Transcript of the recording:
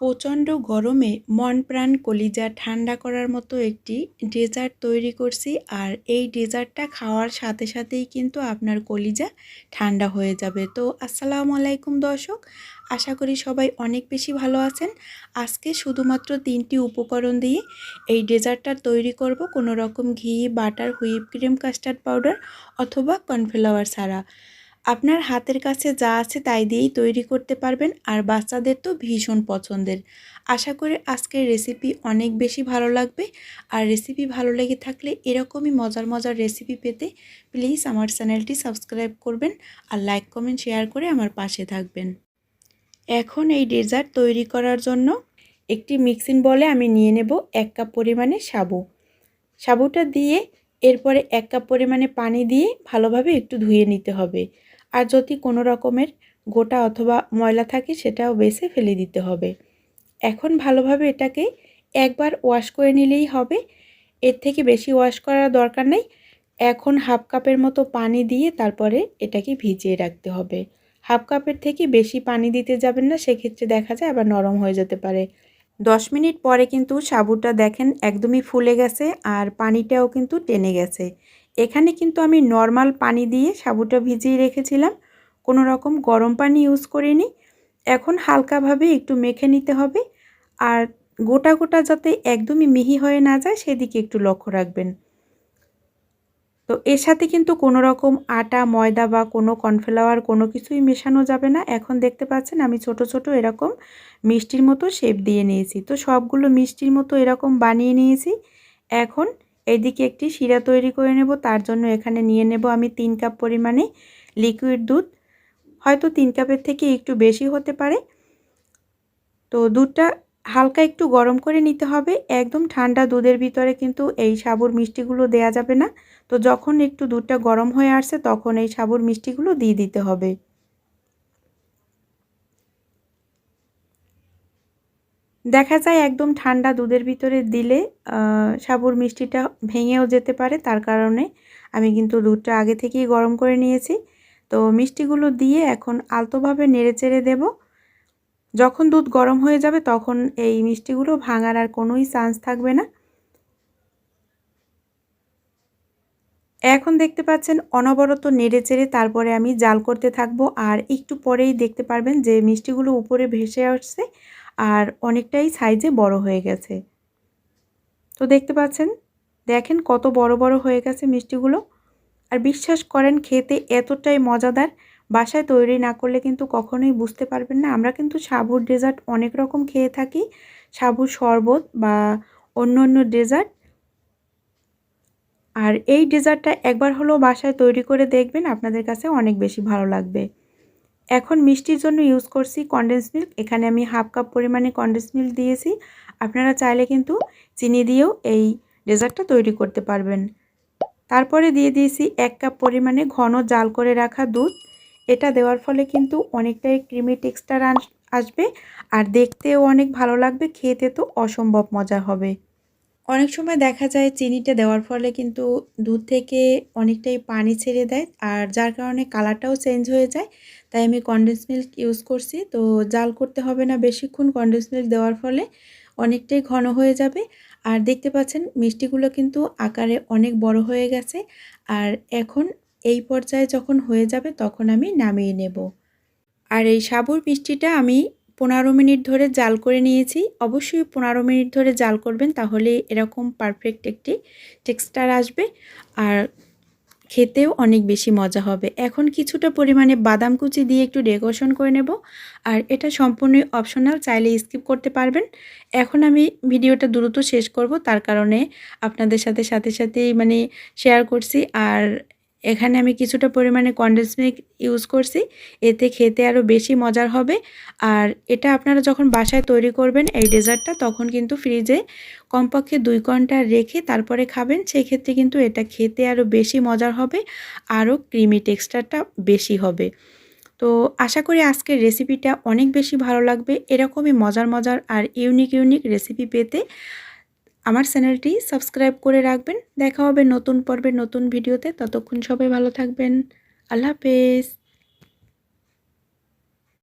প্রচণ্ড গরমে মন প্রাণ কলিজা ঠান্ডা করার মতো একটি ডেজার্ট তৈরি করছি আর এই ডেজার্টটা খাওয়ার সাথে সাথেই কিন্তু আপনার কলিজা ঠান্ডা হয়ে যাবে। তো আসসালামু আলাইকুম দর্শক, আশা করি সবাই অনেক বেশি ভালো আছেন। আজকে শুধুমাত্র তিনটি উপকরণ দিয়ে এই ডেজার্টটা তৈরি করব। কোনো রকম ঘি, butter, whip cream, custard powder অথবা কর্নফ্লাওয়ার ছাড়া। আপনার হাতের কাছে যা আছে তাই দিয়েই তৈরি করতে পারবেন, আর বাচ্চাদের তো ভীষণ পছন্দের। আশা করি আজকের রেসিপি অনেক বেশি ভালো লাগবে। আর রেসিপি ভালো লেগে থাকলে এরকমই মজার মজার রেসিপি পেতে প্লিজ আমার চ্যানেলটি সাবস্ক্রাইব করবেন আর লাইক কমেন্ট শেয়ার করে আমার পাশে থাকবেন। এখন এই ডেজার্ট তৈরি করার জন্য একটি মিক্সিং বলে আমি নিয়ে নেব এক কাপ পরিমাণে সাবু। সাবুটা দিয়ে এরপরে এক কাপ পরিমাণে পানি দিয়ে ভালোভাবে একটু ধুয়ে নিতে হবে। আর যদি কোনো রকমের গোটা অথবা ময়লা থাকে, সেটাও বেছে ফেলে দিতে হবে। এখন ভালোভাবে এটাকে একবার ওয়াশ করে নিলেই হবে। এর থেকে বেশি ওয়াশ করার দরকার নেই। এখন হাফ কাপের মতো পানি দিয়ে তারপরে এটাকে ভিজিয়ে রাখতে হবে। হাফ কাপের থেকে বেশি পানি দিতে যাবেন না, সেক্ষেত্রে দেখা যায় আবার নরম হয়ে যেতে পারে। দশ মিনিট পরে কিন্তু সাবুটা দেখেন একদমই ফুলে গেছে আর পানিটাও কিন্তু টেনে গেছে। এখানে কিন্তু আমি নর্মাল পানি দিয়ে সাবুটা ভিজিয়ে রেখেছিলাম। কোনো রকম গরম পানি ইউজ করিনি। এখন হালকাভাবে একটু মেখে নিতে হবে। আর গোটা গোটা যাতে একদমই মিহি হয়ে না যায়, সেদিকে একটু লক্ষ্য রাখবেন। তো এর সাথে কিন্তু কোনো রকম আটা, ময়দা বা কোনো কর্নফ্লাওয়ার কোনো কিছুই মেশানো যাবে না। এখন দেখতে পাচ্ছেন আমি ছোট ছোট এরকম মিষ্টির মতো শেপ দিয়ে নিয়েছি। তো সবগুলো মিষ্টির মতো এরকম বানিয়ে নিয়েছি। এখন এইদিকে একটি শিরা তৈরি করে নেব, তার জন্য এখানে নিয়ে নেব আমি তিন কাপ পরিমাণে লিকুইড দুধ। হয়তো তিন কাপের থেকে একটু বেশি হতে পারে। তো দুধটা হালকা একটু গরম করে নিতে হবে। একদম ঠান্ডা দুধের ভিতরে কিন্তু এই সাবুর মিষ্টিগুলো দেয়া যাবে না। তো যখন একটু দুধটা গরম হয়ে আসছে, তখন এই সাবুর মিষ্টিগুলো দিয়ে দিতে হবে। দেখা যায় একদম ঠান্ডা দুধের ভিতরে দিলে সাবুর মিষ্টিটা ভেঙেও যেতে পারে। তার কারণে আমি কিন্তু দুধটা আগে থেকেই গরম করে নিয়েছি। তো মিষ্টিগুলো দিয়ে এখন আলতোভাবে নেড়ে চেড়ে দেব। যখন দুধ গরম হয়ে যাবে তখন এই মিষ্টিগুলো ভাঙার আর কোনোই চান্স থাকবে না। এখন দেখতে পাচ্ছেন অনবরত নেড়ে চেড়ে তারপরে আমি জাল করতে থাকব। আর একটু পরেই দেখতে পারবেন যে মিষ্টিগুলো উপরে ভেসে আসছে। আর অনেকটাই সাইজে বড় হয়ে গেছে। তো দেখতে পাচ্ছেন, দেখেন কত বড় বড় হয়ে গেছে মিষ্টিগুলো। আর বিশ্বাস করেন, খেতে এতটাই মজাদার, বাসায় তৈরি না করলে কিন্তু কখনোই বুঝতে পারবেন না। আমরা কিন্তু সাবুর ডেজার্ট অনেক রকম খেয়ে থাকি। সাবুর শরবত বা অন্য অন্য ডেজার্ট আর এই ডেজার্টটা একবার হলেও বাসায় তৈরি করে দেখবেন, আপনাদের কাছে অনেক বেশি ভালো লাগবে। এখন মিষ্টির জন্য ইউজ করছি কন্ডেন্স মিল্ক এখানে আমি হাফ কাপ পরিমাণে কন্ডেন্স মিল্ক দিয়েছি। আপনারা চাইলে কিন্তু চিনি দিয়েও এই ডেজার্টটা তৈরি করতে পারবেন। তারপরে দিয়ে দিয়েছি এক কাপ পরিমাণে ঘন জাল করে রাখা দুধ। এটা দেওয়ার ফলে কিন্তু অনেকটাই ক্রিমি টেক্সচার আসবে। আর দেখতেও অনেক ভালো লাগবে, খেতে তো অসম্ভব মজা হবে। অনেক সময় দেখা যায় চিনিটা দেওয়ার ফলে কিন্তু দুধ থেকে অনেকটাই পানি ছেড়ে দেয় আর যার কারণে কালারটাও চেঞ্জ হয়ে যায়। তাই আমি কন্ডেন্স মিল্ক ইউজ করছি। তো জাল করতে হবে না বেশিক্ষণ কন্ডেন্স মিল্ক দেওয়ার ফলে অনেকটাই ঘন হয়ে যাবে। আর দেখতে পাচ্ছেন মিষ্টিগুলো কিন্তু আকারে অনেক বড় হয়ে গেছে। আর এখন এই পর্যায়ে যখন হয়ে যাবে তখন আমি নামিয়ে নেব। আর এই সাবুর মিষ্টিটা আমি পনেরো মিনিট ধরে জাল করে নিয়েছি। অবশ্যই পনেরো মিনিট ধরে জাল করবেন, তাহলে এরকম পারফেক্ট একটি টেক্সচার আসবে আর খেতেও অনেক বেশি মজা হবে। এখন কিছুটা পরিমাণে বাদাম কুচি দিয়ে একটু ডেকোরেশন করে নেব আর এটা সম্পূর্ণই অপশনাল চাইলে স্কিপ করতে পারবেন। এখন আমি ভিডিওটা দ্রুত শেষ করব, তার কারণে আপনাদের সাথে সাথে, সাথেই মানে শেয়ার করছি। আর এখানে আমি কিছুটা পরিমাণে কন্ডেন্স মিল্ক ইউজ করছি। এতে খেতে আরও বেশি মজার হবে। আর এটা আপনারা যখন বাসায় তৈরি করবেন এই ডেজার্টটা তখন কিন্তু ফ্রিজে কমপক্ষে দুই ঘণ্টা রেখে তারপরে খাবেন। সেক্ষেত্রে কিন্তু এটা খেতে আরও বেশি মজার হবে আরও ক্রিমি টেক্সচারটা বেশি হবে। তো আশা করি আজকের রেসিপিটা অনেক বেশি ভালো লাগবে। এরকমই মজার মজার আর ইউনিক ইউনিক রেসিপি পেতে আমার চ্যানেলটি সাবস্ক্রাইব করে রাখবেন। দেখা হবে নতুন পর্বের নতুন ভিডিওতে। ততক্ষণ সবাই ভালো থাকবেন। আল্লাহ হাফেজ।